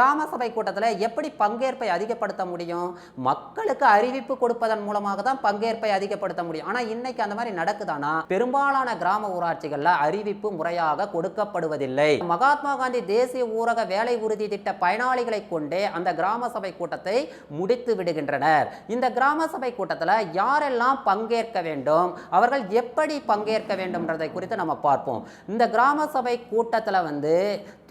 கிராம சபை கூட்டத்தில் எப்படி பங்கேற்பை அதிகப்படுத்த முடியும்? மக்களுக்கு அறிவிப்பு கொடுப்பதன் மூலமாக தான் பங்கேற்பை அதிகப்படுத்த முடியும். ஆனால் இன்னைக்கு அந்த மாதிரி நடக்குதானா? பெரும்பாலான கிராம ஊராட்சிகளில் அறிவிப்பு முறையாக கொடுக்கப்படுவதில்லை. மகாத்மா காந்தி தேசிய ஊரக வேலை உறுதி திட்ட பயனாளிகளை கொண்டே அந்த கிராம சபை கூட்டத்தை முடித்து விடுகின்றனர். இந்த கிராம சபை கூட்டத்தில் யாரெல்லாம் பங்கேற்க வேண்டும்? அவர்கள் எப்படி பங்கேற்க வேண்டும்ன்றதை குறித்து நம்ம பார்ப்போம். இந்த கிராம சபை கூட்டத்தில் வந்து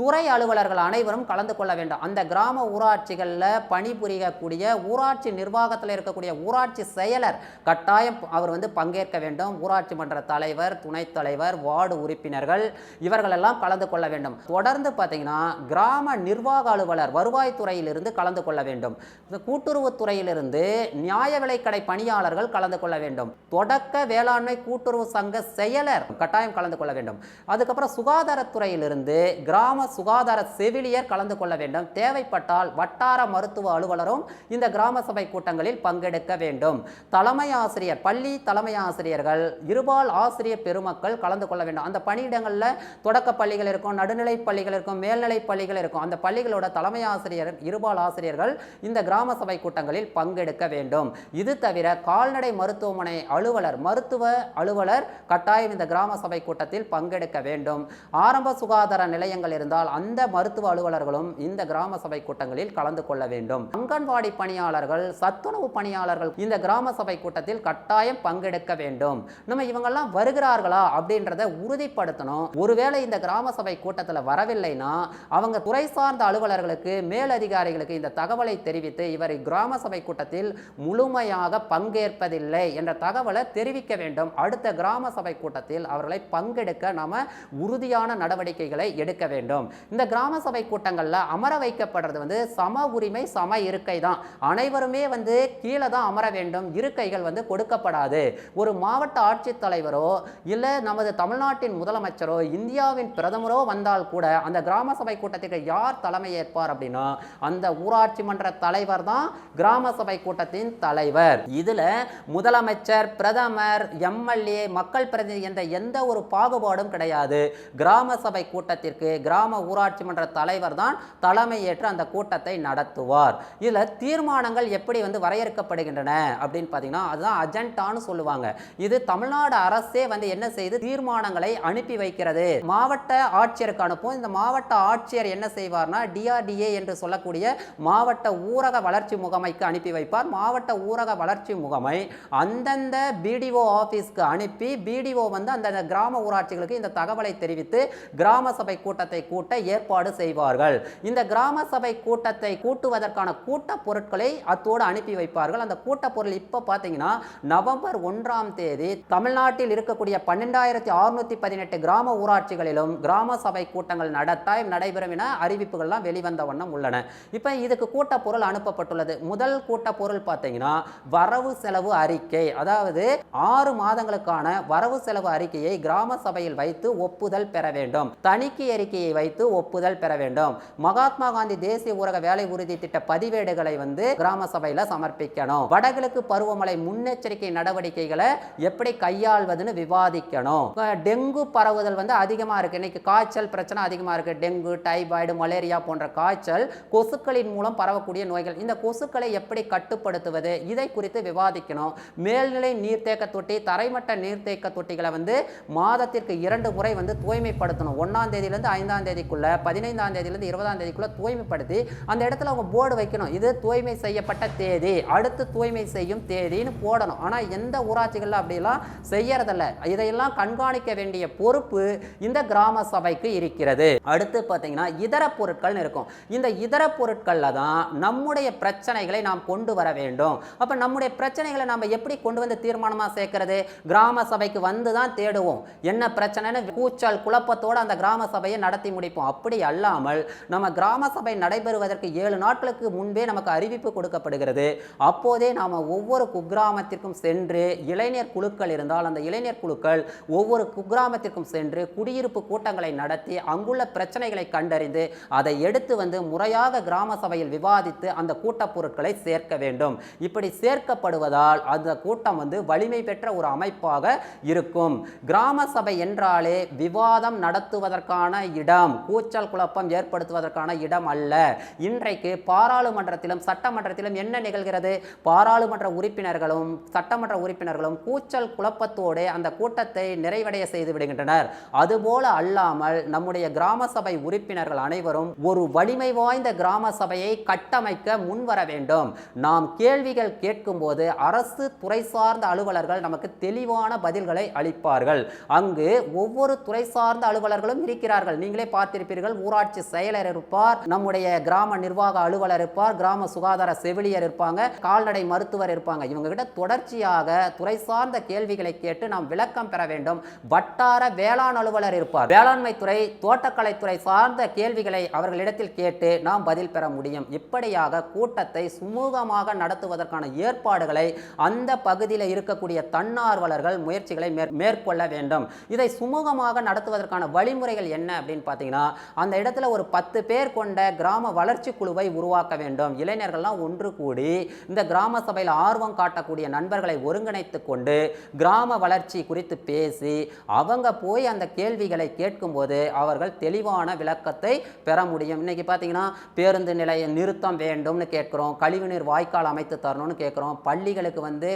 துறை அலுவலர்கள் அனைவரும் கலந்து கொள்ள வேண்டும். அந்த கிராம ஊராட்சிகளில் பணிபுரியக்கூடிய ஊராட்சி நிர்வாகத்தில் இருக்கக்கூடிய ஊராட்சி செயலர் கட்டாயம் அவர் வந்து பங்கேற்க வேண்டும். ஊராட்சி மன்ற தலைவர் துணைத் தலைவர் வார்டு உறுப்பினர்கள் இவர்களெல்லாம் கலந்து கொள்ள வேண்டும். தொடர்ந்து பார்த்தீங்கன்னா கிராம நிர்வாக அலுவலர் வருவாய்த்துறையிலிருந்து கலந்து கொள்ள வேண்டும். கூட்டுறவுத்துறையிலிருந்து நியாய விலைக்கடை பணியாளர்கள் கலந்து கொள்ள வேண்டும். தொடக்க வேளாண்மை கூட்டுறவு சங்க செயலர் கட்டாயம் கலந்து கொள்ள வேண்டும். அதுக்கப்புறம் சுகாதாரத்துறையிலிருந்து கிராம சுகாதார செவிலியர் கலந்து கொள்ள வேண்டும். தேவைப்பட்டால் வட்டார மருத்துவ அலுவலரும் இந்த கிராம சபை கூட்டங்களில் பங்கெடுக்க வேண்டும். தலைமை ஆசிரியர் பள்ளி தலைமை ஆசிரியர்கள் இருபால் ஆசிரியர் பெருமக்கள் கலந்து கொள்ள வேண்டும். அந்த பணியிடங்களில் தொடக்க பள்ளிகள் இருக்கும் நடுநிலை பள்ளிகள் இருக்கும் மேல்நிலை பள்ளிகள் இருக்கும். அந்த பள்ளிகளோட தலைமை ஆசிரியர் இருபால் ஆசிரியர்கள் இந்த கிராம சபை கூட்டங்களில் பங்கெடுக்க வேண்டும். இது தவிர கால்நடை மருத்துவமனை அலுவலர் மருத்துவ அலுவலர் கட்டாயம் இந்த கிராம சபை கூட்டத்தில் பங்கெடுக்க வேண்டும். ஆரம்ப சுகாதார நிலையங்கள் இருந்தால் அந்த மருத்துவ அலுவலர்களும் இந்த கிராம சபை கூட்டங்களில் கலந்து கொள்ள வேண்டும். அங்கன்வாடி பணியாளர்கள் சத்துணவு பணியாளர்கள் இந்த கிராம சபை கூட்டத்தில் கட்டாயம் பங்கெடுக்க வேண்டும். நம்ம இவங்கெல்லாம் வருகிறார்களா அப்படின்றத உறுதிப்படுத்தணும். ஒருவேளை இந்த கிராம சபை கூட்டத்தில் வரவில்லைன்னா அவங்க துறை சார்ந்த அலுவலர்களுக்கு மேலதிகாரிகளுக்கு இந்த தகவலை தெரிவித்து இவர் கிராம சபை கூட்டத்தில் முழுமையாக பங்கேற்பதில்லை என்ற தகவலை தெரிவிக்க வேண்டும். அடுத்த கிராம சபை கூட்டத்தில் அவர்களை பங்கெடுக்க நாம உறுதியான நடவடிக்கைகளை எடுக்க வேண்டும். இந்த கிராம சபை கூட்டங்களில் அமர வைக்கப்படுறது வந்து சம உரிமை சம இருக்கை தான். அனைவருமே வந்து கீழே தான் அமர வேண்டும். இருக்கைகள் வந்து கொடுக்கப்படாது. ஒரு மாவட்ட ஆட்சித்தலைவரோ இல்லை நமது தமிழ்நாட்டின் முதலமைச்சரோ இந்தியாவின் பிரதமரோ வந்தால் கூட அந்த கிராம சபை கூட்டத்திற்கு யார் தலைமை ஏற்பார் அப்படின்னா அந்த ஊராட்சி மன்ற தலைவர் தான் கிராம சபை கூட்டத்தின் தலைவர். இதில் முதலமைச்சர் பிரதமர் எம்எல்ஏ மக்கள் பிரதிநிதி என்ற எந்த ஒரு பாகுபாடும் கிடையாது. கிராம சபை கூட்டத்திற்கு கிராம ஊராட்சி மன்ற தலைவர் தான் தலைமை தலைமையேற்று அந்த கூட்டத்தை நடத்துவார். இதில் தீர்மானங்கள் எப்படி வந்து வரையறுக்கப்படுகின்றன அப்படின்னு பார்த்தீங்கன்னா அதுதான் அஜெண்டான்னு சொல்லுவாங்க. இது தமிழ்நாடு அரசே வந்து என்ன செய்து தீர்மானங்களை அனுப்பி வைக்கிறது. மாவட்ட ஆட்சியருக்கு அனுப்பும். இந்த மாவட்ட ஆட்சியர் என்ன செய்வார்னா டிஆர்டிஏ என்று சொல்லக்கூடிய மாவட்ட ஊரக வளர்ச்சி முகமைக்கு அனுப்பி வைப்பார். மாவட்ட ஊரக வளர்ச்சி முகமை அந்தந்த பிடிஓ ஆஃபீஸ்க்கு அனுப்பி பிடிஓ வந்து அந்த கிராம ஊராட்சிகளுக்கு இந்த தகவலை தெரிவித்து கிராம சபை கூட்டத்தை கூட்ட ஏற்பாடு செய்வார்கள். இந்த கிராம சபை கூட்டத்தை கூட்டுவதற்கான கூட்ட பொருட்களை அத்தோடு அனுப்பி வைப்பார்கள். அந்த கூட்ட பொருள் இப்போ பார்த்தீங்கன்னா நவம்பர் ஒன்றாம் தேதி தமிழ்நாட்டில் இருக்கக்கூடிய பன்னெண்டாயிரத்தி அறுநூத்தி பதினெட்டு கிராம ஊராட்சிகளிலும் கிராம சபை கூட்டங்கள் நடத்த நடைபெறும் என அறிவிப்புகள்லாம் வெளிவந்த வண்ணம் உள்ளன. இப்போ இதுக்கு கூட்ட பொருள் அனுப்பப்பட்டுள்ளது. முதல் கூட்ட பொருள் பார்த்தீங்கன்னா வரவு செலவு அறிக்கை. அதாவது ஆறு மாதங்களுக்கான வரவு செலவு அறிக்கையை கிராம சபையில் வைத்து ஒப்புதல் பெற வேண்டும். தணிக்கை அறிக்கையை வைத்து ஒப்புதல் பெற வேண்டும். மகாத்மா காந்தி தேசிய ஊரக வேலை உறுதி திட்ட பதிவேடுகளை வந்து கிராம சபையில சமர்ப்பிக்கணும். வடகிழக்கு பருவமழை முன்னெச்சரிக்கை நடவடிக்கைகளை எப்படி கையாள்வதுன்னு விவாதிக்கணும். டெங்கு பரவுதல் வந்து அதிகமா இருக்கு. இன்னைக்கு காய்ச்சல் பிரச்சனை அதிகமா இருக்கு. டெங்கு டைபாய்டு மலேரியா போன்ற காய்ச்சல் கொசுக்களின் மூலம் பரவக்கூடிய நோய்கள். இந்த கொசுக்களை எப்படி கட்டுப்படுத்துவது? இதை குறித்து விவாதிக்கணும். மேல்நிலை நீர்த்தேக்க தொட்டி தரைமட்ட நீர்த்தேக்க தொட்டிகளை வந்து மாதத்திற்கு இரண்டு முறை வந்து தூய்மைப்படுத்தணும். ஒன்றாம் தேதியிலேருந்து ஐந்தாம் தேதிக்குள்ள பதினைந்தாம் தேதியிலேருந்து இருபதாம் தேதிக்குள்ள தூய்மைப்படுத்தி அந்த இடத்துல அவங்க போர்டு வைக்கணும். இது தூய்மை செய்யப்பட்ட தேதி. அடுத்து தூய்மை செய்யும் தேதின்னு போடணும். ஆனால் எந்த ஊராட்சிகளில் அப்படிலாம் செய்யறதில்ல. இதையெல்லாம் கண்காணிக்க வேண்டிய பொறுப்பு இந்த கிராம சபைக்கு இருக்கிறது. அடுத்து பார்த்தீங்கன்னா இதர பொருட்கள்னு இருக்கும். இந்த இதர பொருட்களில் தான் நம்முடைய பிரச்சனைகளை நாம் கொண்டு வர வேண்டும். அப்போ நம்முடைய பிரச்சனைகளை நம்ம எப்படி கொண்டு வந்து தீர்மானமாக சேர்க்கறது? கிராம சபைக்கு வந்து தான் தேடுவோம். என்ன பிரச்சனைன்னு கூச்சல் குழப்பத்தோடு அந்த கிராம சபையை நடத்தி முடிப்போம். அப்படி அல்லாமல் நம்ம கிராம சபை நடைபெறுவதற்கு ஏழு நாட்களுக்கு முன்பே நமக்கு அறிவிப்பு கொடுக்கப்படுகிறது. அப்போதே நாம் ஒவ்வொரு குக்கிராமத்திற்கும் சென்று இளைஞர் குழுக்கள் இருந்தால் அந்த இளைஞர் குழுக்கள் ஒவ்வொரு குக்கிராமத்திற்கும் சென்று குடியிருப்பு கூட்டங்களை நடத்தி அங்குள்ள பிரச்சனைகளை கண்டறிந்து அதை எடுத்து வந்து முறையாக கிராம சபையில் விவாதித்து அந்த கூட்டப் பொருட்களை சேர்க்க வேண்டும். இப்படி சேர்க்கப்படுவதால் அந்த கூட்டம் வந்து வலிமை பெற்ற ஒரு அமைப்பாக இருக்கும். கிராம சபை என்றாலே விவாதம் நடத்துவதற்கான இடம் கூச்சல் குழப்பம் ஏற்படுத்துவதற்கான இடம் நேரம் அல்ல. இன்றைக்கு பாராளுமன்றத்திலும் சட்டமன்றத்திலும் என்ன நிகழ்கிறது? பாராளுமன்ற உறுப்பினர்களும் சட்டமன்ற உறுப்பினர்களும் கூச்சல் குழப்பத்தோடு அந்த கூட்டத்தை நிறைவடைய செய்து விடுகின்றனர். அதுபோல அல்லாமல் நம்முடைய கிராம சபை உறுப்பினர்கள் அனைவரும் ஒரு வலிமை வாய்ந்த கிராம சபையை கட்டமைக்க முன்வர வேண்டும். நாம் கேள்விகள் கேட்கும்போது அரசு துறை சார்ந்த அலுவலர்கள் நமக்கு தெளிவான பதில்களை அளிப்பார்கள். அங்கு ஒவ்வொரு துறை சார்ந்த அலுவலர்களும் இருக்கிறார்கள். நீங்களே பார்த்திருப்பீர்கள் ஊராட்சி செயலர் இருப்பார் நம்முடைய கிராம நிர்வாக அலுவலர் இருப்பார் கிராம சுகாதார செவிலியர் இருப்பாங்க கால்நடை மருத்துவர் இருப்பாங்க. இவங்க கிட்ட தொடர்ச்சியாக துறை சார்ந்த கேள்விகளை கேட்டு நாம் விளக்கம் பெற வேண்டும். வட்டார வேளாண் அலுவலர் இருப்பார். வேளாண்மை துறை தோட்டக்கலைத்துறை சார்ந்த கேள்விகளை அவர்களிடத்தில் கேட்டு நாம் பதில் பெற முடியும். இப்படியாக கூட்டத்தை சுமூகமாக நடத்துவதற்கான ஏற்பாடுகளை அந்த பகுதியில் இருக்கக்கூடிய தன்னார்வலர்கள் முயற்சிகளை மேற்- மேற்கொள்ள வேண்டும். இதை சுமூகமாக நடத்துவதற்கான வழிமுறைகள் என்ன அப்படின்னு பார்த்தீங்கன்னா அந்த இடத்துல ஒரு பத்து பேர் கொண்ட கிராம வளர்ச்சி குழுவை உருவாக்க வேண்டும். இளைஞர்கள்லாம் ஒன்று கூடி இந்த கிராம சபையில் ஆர்வம் காட்டக்கூடிய நண்பர்களை ஒருங்கிணைத்து கொண்டு கிராம வளர்ச்சி குறித்து பேசி அவங்க போய் அந்த கேள்விகளை கேட்கும்போது அவர்கள் தெளிவான விளக்கத்தை பெற முடியும். இன்றைக்கி பார்த்தீங்கன்னா பேருந்து நிலைய நிறுத்தம் வேண்டும்னு கேட்குறோம். கழிவுநீர் வாய்க்கால் அமைத்து தரணும்னு கேட்குறோம். பள்ளிகளுக்கு வந்து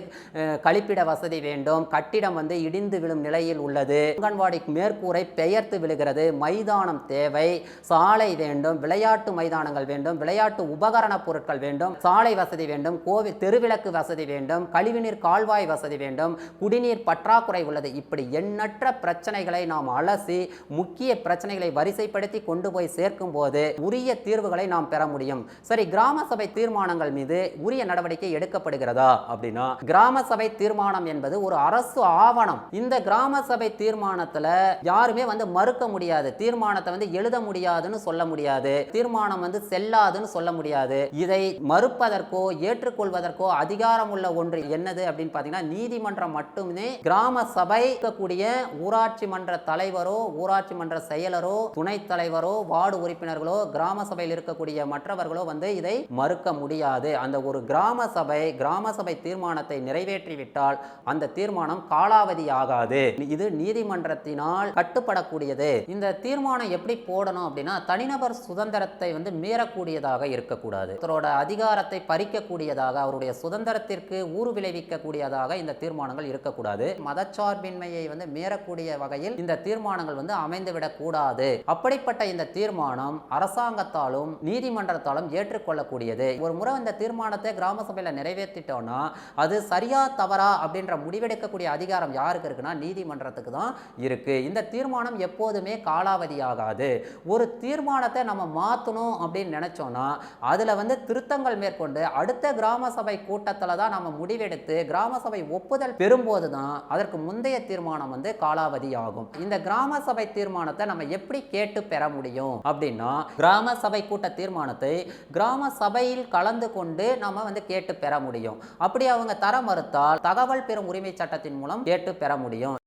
கழிப்பிட வசதி வேண்டும். கட்டிடம் வந்து இடிந்து விழும் நிலையில் உள்ளது. அங்கன்வாடி மேற்கூரை பெயர்த்து விழுகிறது. மைதானம் தேவை. சாலை வேண்டும். விளையாட்டு விளையாட்டு மைதானங்கள் வேண்டும் விளையாட்டு உபகரண பொருட்கள் வேண்டும் சாலை வசதி வேண்டும் கோவில் தெருவிளக்கு வசதி வேண்டும் கழிவுநீர் கால்வாய் வசதி வேண்டும் குடிநீர் பற்றாக்குறை உள்ளது. இப்படி எண்ணற்ற பிரச்சனைகளை நாம் அலசி முக்கிய பிரச்சனைகளை வரிசைப்படுத்தி கொண்டு போய் சேர்க்கும் போது உரிய தீர்வுகளை நாம் பெற முடியும். சரி கிராம சபை தீர்மானங்கள் மீது உரிய நடவடிக்கை எடுக்கப்படுகிறதா அப்படின்னா கிராம சபை தீர்மானம் என்பது ஒரு அரசு ஆவணம். இந்த கிராம சபை தீர்மானத்துல யாருமே வந்து மறுக்க முடியாது. தீர்மானத்தை வந்து எழுத முடியாதுன்னு சொல்ல முடியாது. தீர்மானம் வந்து செல்லாதுன்னு சொல்ல முடியாது. இதை மறுப்பதற்கோ ஏற்றுக்கொள்வதற்கோ அதிகாரம் உள்ள ஒன்று என்னது அப்படின்னு பார்த்தீங்கன்னா நீதிமன்றம் மட்டுமே கிராம சபை இருக்கக்கூடிய ஊராட்சி மன்ற தலைவரோ ஊராட்சி மன்ற செயலரோ துணைத் தலைவரோ வார்டு உறுப்பினர்களோ கிராம சபையில் இருக்கக்கூடிய மற்றவர்களோ வந்து இதை மறுக்க முடியாது. அந்த ஒரு கிராம சபை கிராம சபை தீர்மானத்தை நிறைவேற்றிவிட்டால் அந்த தீர்மானம் காலாவதி ஆகாது. இது நீதிமன்றத்தினால் கட்டுப்படக்கூடியது. இந்த தீர்மானம் எப்படி போடணும் அப்படின்னா தனிநபர் சுதந்திர சுதந்திரத்தை வந்து மீறக்கூடியதாக இருக்கக்கூடாது. ஒருத்தரோட அதிகாரத்தை பறிக்கக்கூடியதாக அவருடைய சுதந்திரத்திற்கு ஊறு விளைவிக்கக்கூடியதாக இந்த தீர்மானங்கள் இருக்கக்கூடாது. மதச்சார்பின்மையை வந்து மீறக்கூடிய வகையில் இந்த தீர்மானங்கள் வந்து அமைந்துவிடக்கூடாது. அப்படிப்பட்ட இந்த தீர்மானம் அரசாங்கத்தாலும் நீதிமன்றத்தாலும் ஏற்றுக்கொள்ளக்கூடியது. ஒரு முறை இந்த தீர்மானத்தை கிராம சபையில் நிறைவேற்றிட்டோம்னா அது சரியா தவறா அப்படின்ற முடிவெடுக்கக்கூடிய அதிகாரம் யாருக்கு இருக்குன்னா நீதிமன்றத்துக்கு தான் இருக்கு. இந்த தீர்மானம் எப்போதுமே காலாவதி ஆகாது ஒரு தீர்மானத்தை நம்ம மாற்றணும் அப்படின்னு நினச்சோன்னா அதில் வந்து திருத்தங்கள் மேற்கொண்டு அடுத்த கிராம சபை கூட்டத்தில் தான் நம்ம முடிவெடுத்து கிராம சபை ஒப்புதல் பெறும்போது தான் அதற்கு முந்தைய தீர்மானம் வந்து காலாவதி ஆகும். இந்த கிராம சபை தீர்மானத்தை நம்ம எப்படி கேட்டு பெற முடியும் அப்படின்னா கிராம சபை கூட்ட தீர்மானத்தை கிராம சபையில் கலந்து கொண்டு நம்ம வந்து கேட்டு பெற முடியும். அப்படி அவங்க தர மறுத்தால் தகவல் பெறும் உரிமை சட்டத்தின் மூலம் கேட்டு பெற முடியும்.